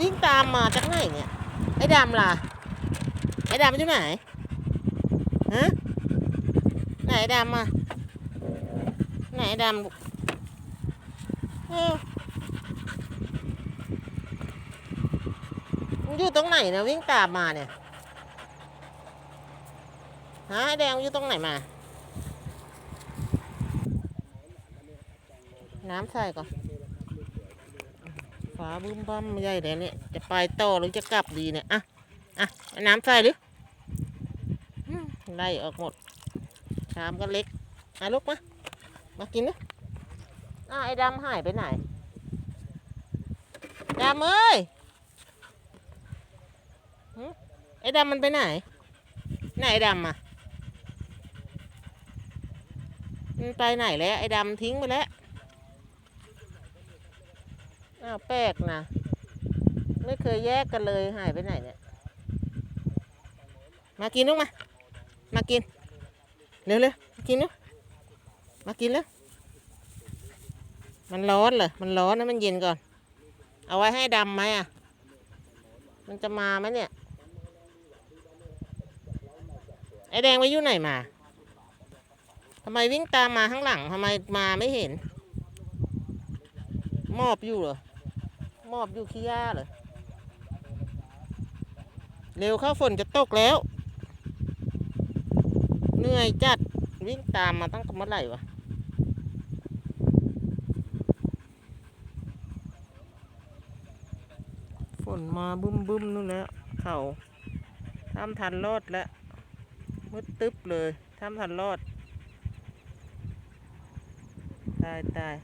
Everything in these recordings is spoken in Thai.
วิ่งตามมาจากไหนเนี่ย ไอ้ดำล่ะ ไอ้ดำอยู่ไหน ฮะ ไหนดำอะ ไหนดำเอ้ามันอยู่ตรงไหนนะวิ่งตามมาเนี่ย ฮะไอ้แดงอยู่ตรงไหนมา น้ำใส่ก่อน ฟ้าบึ้มบั้มใหญ่เลยเนี่ย จะไปต่อหรือจะกลับดีเนี่ย อะ อะเอน้ำใส่หรือไล่ออกหมดชามก็เล็กมาลูกมา มากินนะอ้าไอ้ดำหายไปไหน ดำเอ้ยไอ้ดำมันไปไหน ไหนไอ้ดำอะมันไปไหนแล้ว ไอ้ดำทิ้งไปแล้ว อ้าว แปลกนะ ไม่เคยแยกกันเลยหายไปไหนเนี่ย มากินลูกมา มากิน เร็วเร็วๆมากินเร็วมากินแล้วมันร้อนเหรอ มันร้อนนะมันเย็นก่อน เอาไว้ให้ดำไหมอะ มันจะมาไหมเนี่ย ไอแดงไปอยู่ไหนมาทำไมวิ่งตามมาข้างหลังทำไมมาไม่เห็น มอบอยู่เหรอ มอบอยู่ขี้ยาเหรอเร็วเข้าฝนจะตกแล้ว เหนื่อยจัดวิ่งตามมาตั้งแต่เมื่อไหร่วะฝนมาบึ้มบึ้มนู่นแล้วเขาทำทันรอดแล้วมืดตึ๊บเลยทำทันรอด ตายตาย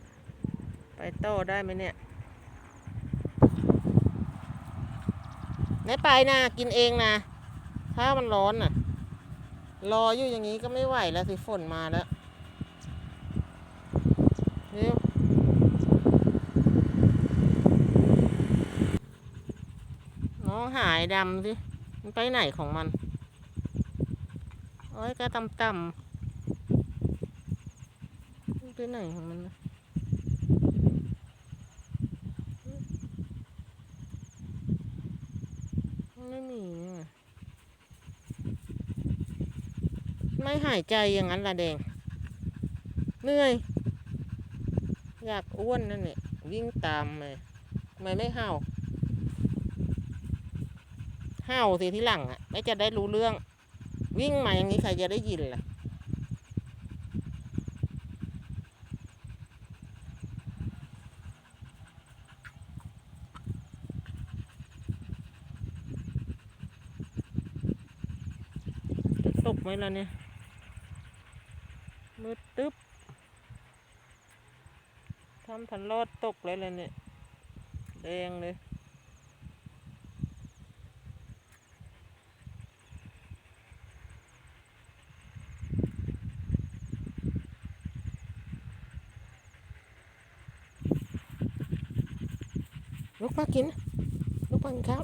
ไปโต้ได้ไหมเนี่ย ไม่ไปนะกินเองนะ ถ้ามันร้อนน่ะ รออยู่อย่างนี้ก็ไม่ไหวแล้วสิฝนมาแล้วเร็วน้องหายดำสิ มันไปไหนของมัน โอ้ยก็ต่ำต่ำๆมันไปไหนของมันนะไม่มีอะ ไม่หายใจอย่างนั้นละแดงเหนื่อย อยากอ้วนนั่นเนี่ยวิ่งตามเลยทำไมไม่เห่าเห่าสิที่หลังอะ ไม่จะได้รู้เรื่อง วิ่งมาอย่างนี้ใครจะได้ยินล่ะจะตกไหมล่ะเนี่ย มืดตึ๊บทำทันรอดตกเลยเลยเนี่ยแดงเลยลุกมากินลุกมากินข้าว